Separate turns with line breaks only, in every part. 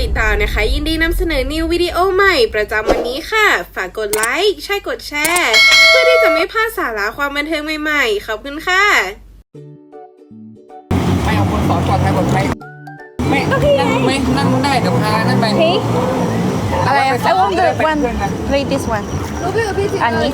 ติดตามนะคะ ยินดีนำเสนอนิววิดีโอใหม่ประจำวันนี้ค่ะ ฝากกดไลค์ใช่กดแชร์ เพื่อที่จะไม่พลาดสาระความบันเทิงใหม่ๆ ขอบคุณค่ะ
ไม่เอาคนสอนปลอดภัยปลอดภัยไม่นั่งไม่นั่งได้เดี๋ยวพานั่นไป
Okay.
อะไร
I, I want the one. Play this one. อันนี้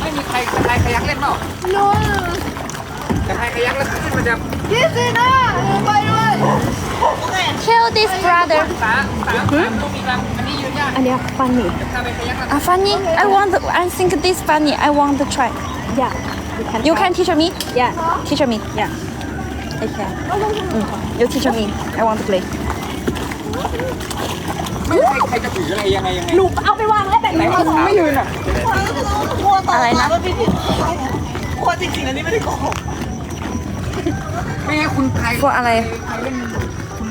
ไม่มีใครใครขยักเล่นเปล่า
No.
แต่ใครขยักแล้วขึ้นมันจะ
This is not. By the way.
Kill this brother.
สาสามต้องมีลำอันนี้ยืนยาก
อันเนี้ย funny.
ถ้าไปขยักแล้ว
Ah, funny. I want. The, I think this funny. I want to try.
Yeah.
You can teach me.
Yeah.
Teach me. Yeah. I can. Mm. You teach me. I want to play.
ไม่ใครใครจะถืออะไรยังไงยังไง
หนูเอาไปวางแล้วแบ่ง
ไหน
ให้
มาไม่ยืนอะ
อะไรนะ
กลัวจริงๆอันนี้ไม่ได้โกหก
ไม่ให้คุณใคร
พวกอะไร
ใครเล่นคุณ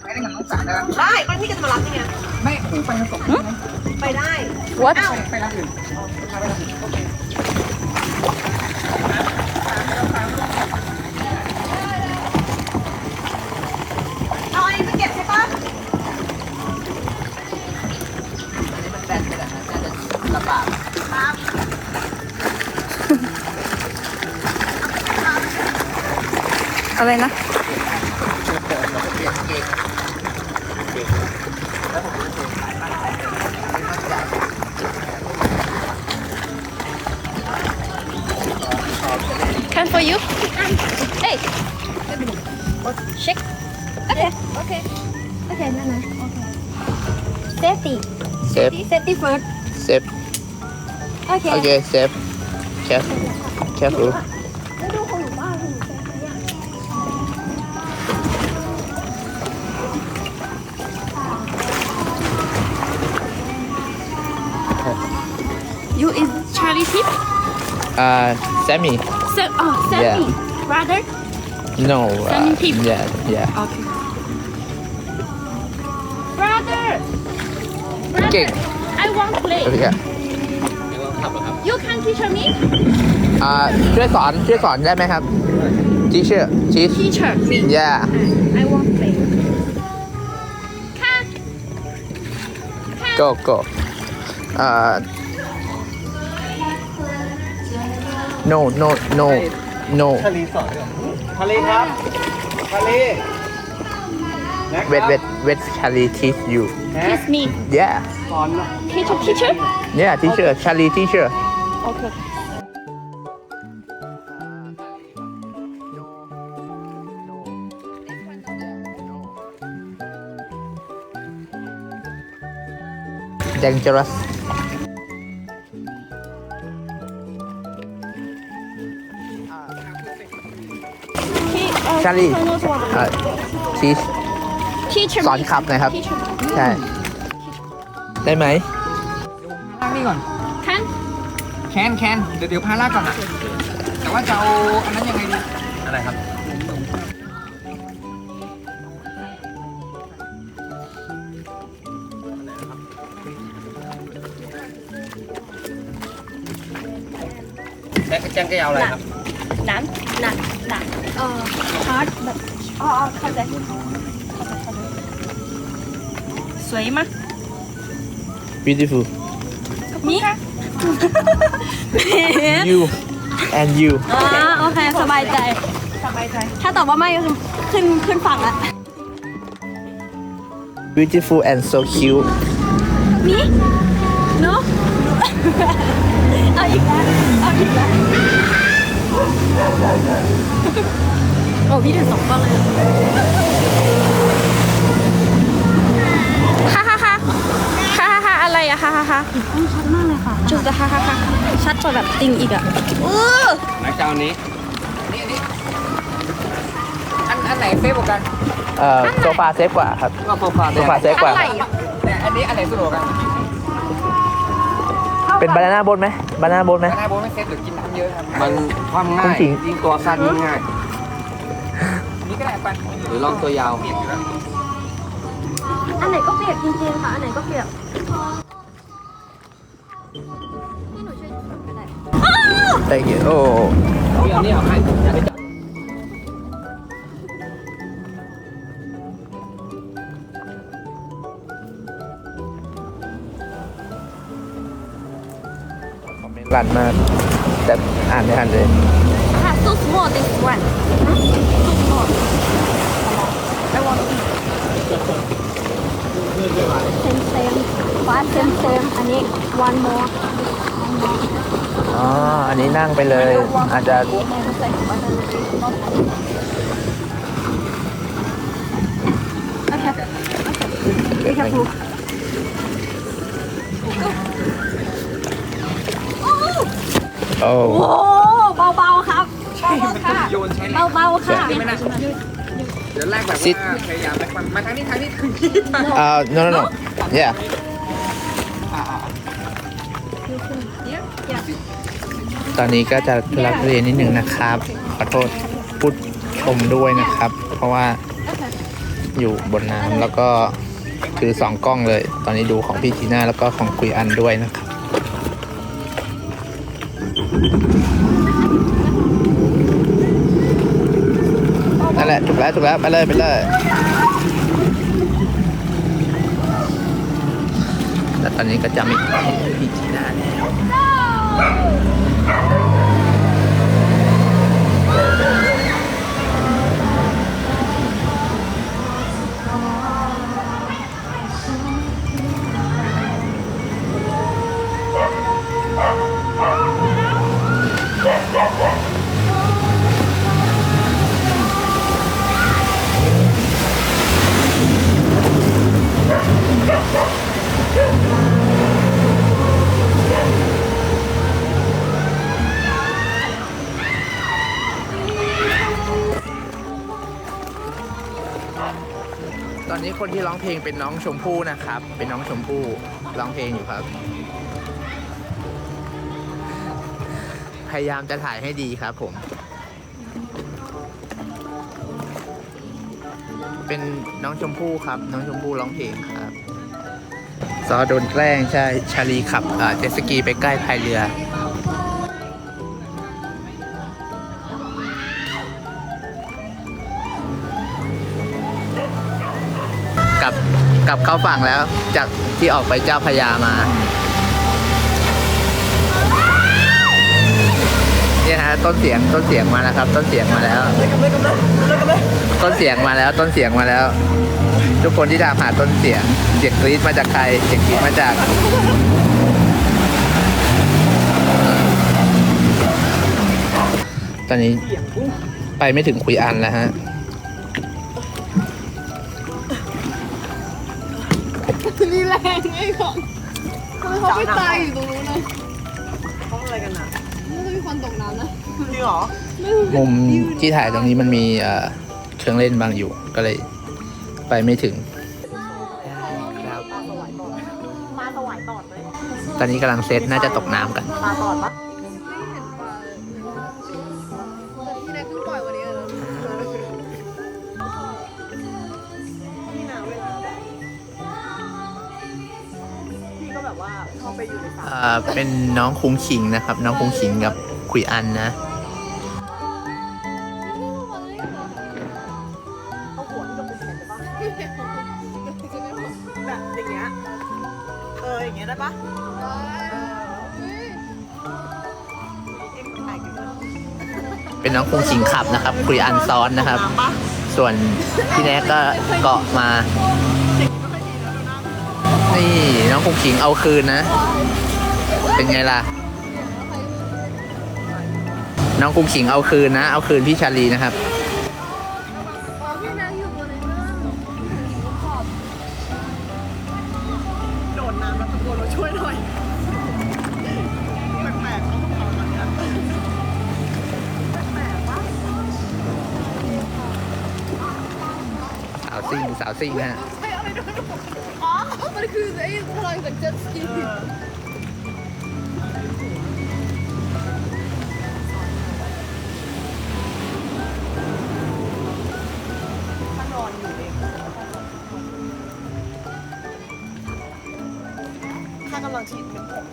ใครเล่นกับน้องสาวนะ
ได้ก็พี่ก็จะมารับนี่ไง
ไม่หูไปผสม
ไปได้
What?
ไปร้านอื่นพาไปร้านอื่น
อะ
ไร
นะ Can for you? Hey. Shake. Okay. Okay. Okay, no, no. Okay. Safety.
เซฟ
Safety first.
เซฟ
Okay.
โอเคเซฟ careful careful
You is Charlie Tip?
อ่า Sammy
Se oh, Sammy. Brother?
no
Sammy
uh,
Tip.
yeah yeah
Okay. Brother!
เก่ง
I want to play.
โอเค
You can teach me?
อ่าช่วยสอนช่วยสอนได้ไหมครับ teacher teach
Teacher me.
yeah
I want to play. Can. Can.
go go อ่ no no no no
ทะเลสอนด้วยทะเลครับทะเลนะค
wait
รับ
wait wait Charlie teach you
Teach me.
yeah
สอนนะ
Teacher, teacher?
yeah teacher Charlie teacher
Okay.
dangerous
He, uh,
Charlie.
I knows what-
อ่า teach
Teacher
สอน
me.
ขับหนะครับ
Teacher me.
ใช่ ได้ไหม
ล่างนี่ก่อน
Can.
แคนแคนเดี๋ยวเดี๋ยวพาลากก่อนแต่ว่าจะเอาอันนั้นยังไงดี
อะไรครับ แจ็คแจ็คก็ยาวอะไรครับ
หนันหนักหนัก เอ่อฮาร์ดแบบอ๋ออ๋อเข้าใจสวยมาก
beautiful
นี่
you and you
อ่าโอเค สบายใจ สบายใจ ถ้าตอบว่าไม่ก็คือขึ้นขึ้นฝั่งละ
beautiful and so cute
นี่เนาะเอาอีกแล้วเอาอีกแล้ว โอ้พี่ถึงสองกล้องเลยฮ่าฮ่าฮ่าฮ่าฮ่าฮ่าอะไรอะฮ่าฮ่าฮ่าชัดมากเลยค่ะ จุดจะฮ่าฮ่าฮ่าชัดกว่าแบบติงอีกอะอู้
นักเจ้านี้
นี่นี่อันอันไหนเซฟกว่ากัน
เอ่อโซฟาเซฟกว่าครับ
ก็โซฟา
โซฟาเซฟกว่า
อะไรอะ
แต่อันนี้อันไหนสะดวกกัน
เป็นบานาน่าโบนไหมบานาน่าโบนไหม
แต่หน้าโบไม่เซฟหรือกินน้ำเยอะครับ
มันความง่าย
จริง
ยิ่งตัวสั้นยิ่งง่าย
นี่ ก็ได้ป
หรือลองตัวยาว
อันไหนก็เปียกจริงๆค่ะ อันไหนก็เปียก
ให้หนู
ช่ว
ยจับก็ได้
Thank โอ้
เดี๋นี้เอาให้อย่าไปจับ
นมากแต่อ่านไม่ทันเลย
one more
อ๋อ อันนี้นั่งไปเลย อาจจะ
Be careful
โอ้
โอ้เบาๆครับเบาๆค่ะ
โยนใช้ไหน
เบาๆค่ะ
ไม่น่าเดี๋ยวแรกแบบ
ซิด
ว่าพยายามแรกมันมาทางนี้ทางนี้ทางนี้ทางนี้
อ่า no no no yeah ตอนนี้ก็จะทุลักทุเลนิดนึงนะครับ ขอโทษพูดชมด้วยนะครับ เพราะว่าอยู่บนน้ำแล้วก็ถือสองกล้องเลย ตอนนี้ดูของพี่จีน่าแล้วก็ของคุยอันด้วยนะครับนั่นแหละถูกแล้วถูกแล้วไปเลยไปเลยแล้วตอนนี้ก็จะไม่เห็นพี่จีน่าแล้ว Oh! อนนี้คนที่ร้องเพลงเป็นน้องชมพู่นะครับ เป็นน้องชมพู่ร้องเพลงอยู่ครับ พยายามจะถ่ายให้ดีครับผม เป็นน้องชมพู่ครับ น้องชมพู่ร้องเพลงครับซอโดนแกล้งใช่ชาลีขับเจ็ตสกีไปใกล้พายเรือ กลับเข้าฝั่งแล้วจากที่ออกไปเจ้าพระยามา เนี่ยฮะต้นเสียงต้นเสียงมาแล้วครับ ต้นเสียงมาแล้ว ต้นเสียงมาแล้วต้นเสียงมาแล้ว ทุกคนที่ถามหาต้นเสียงเสียงกรี๊ดมาจากใครเสียงกรี๊ดมาจากตอนนี้ไปไม่ถึงคุยอันแล้วฮะ
นี่แรงไอ้ของทำไมเขาไปตายอยู่ตรงนู้นนะ
ห้องอะไรกันอะ
น่าจะมีคนตกน้ำนะ
จริงเหรอ
มุมที่ถ่ายตรงนี้มันมีเอ่อเครื่องเล่นบางอยู่ ก็เลยไปไม่ถึง
มาสวายตอดไหม
ตอนนี้กำลังเซตน่าจะตกน้ำกัน
ปลาตอดปะ
เอ่
อ
เป็นน้องคุงขิงนะครับ น้องคุงขิงกับคุยอันนะ
เอาหัวที่จะเป็นแขนได้ปะแบบอย่างเงี้ยเอออย่างเงี้ยได้ปะเอ็งถ่ายกันเลย
เป็นน้องคุงขิงขับนะครับ คุยอันซ้อนนะครับ
น้ำปะ
ส่วนพี่แน็กก็เกาะมา นี่น้องคุงขิงเอาคืนนะ เป็นไงล่ะ น้องคุงขิงเอาคืนนะ เอาคืนพี่ชาลีนะครับ
โดดน้ำแล้วตะโกนเราช่วยหน่อย แปลกๆเขาต้องทำแบบนี้แปลกๆปะ
สาวซิ่งสาวซิ่งนะฮะ
อ๋อ มันคือไอ้พลังจากเจ็ตสกี
ถ้าน อนอยู่เองถ้ากำลังฉีดเป็นผม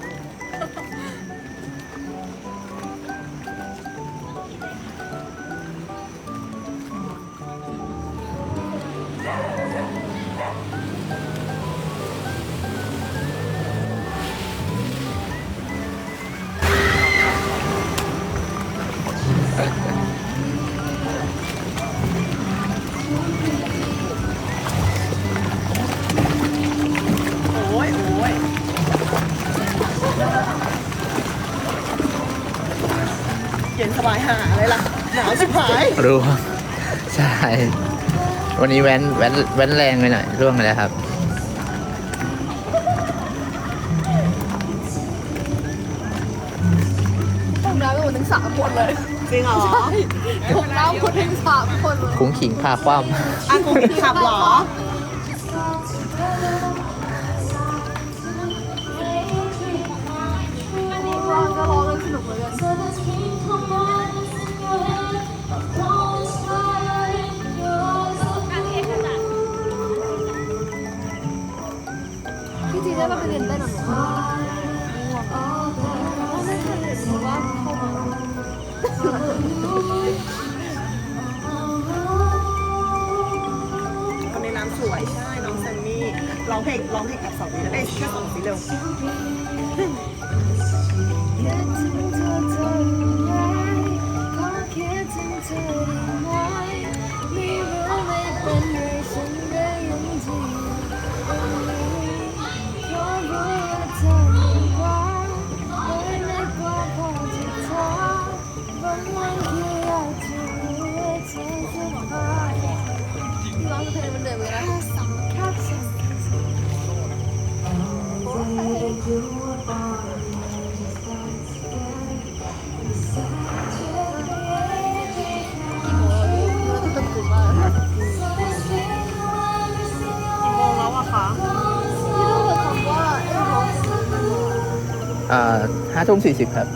บายหาเลยล่ะ หนาวชิบหาย
รู้ใช่ วันนี้แว้นแว้นแว้นแรงไปหน่อยร่วงไปแล้วครับ
ผมน้ำไปหมดทั้งสามคนเลย
จริงเหรอ
ผมน้ำหมดทั้งสามคนเลย
คุ้งขิงพาคว่
อากูขับเหรอ
ร้องก็ร้องเลยสนุกเลยกัน คยเรียน
ในน้ำสวยใช่น้องแซมมี่ร้องเพลงร้องเพลงกับสองสีเอ้ยแค่สองสีเร็ว
องเพลงมันเดิมเลยนะสองแค่สอง
กี่โมงแล้วอะคะ
ที่ต้องเปิดคำว่าเอ้ยร้องเพลงมันำ
อ่าห้าทุ่มสี่สิบครับ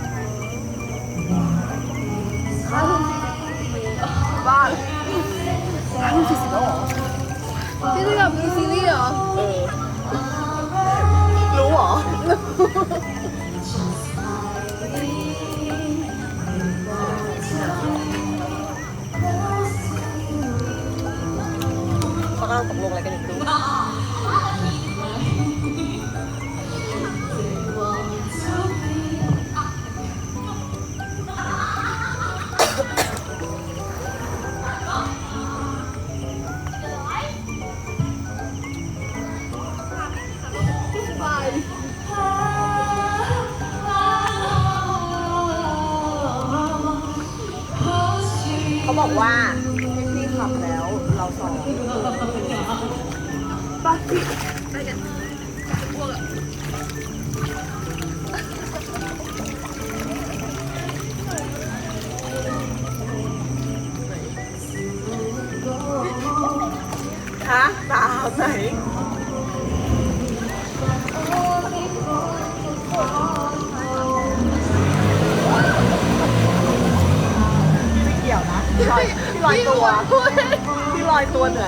เ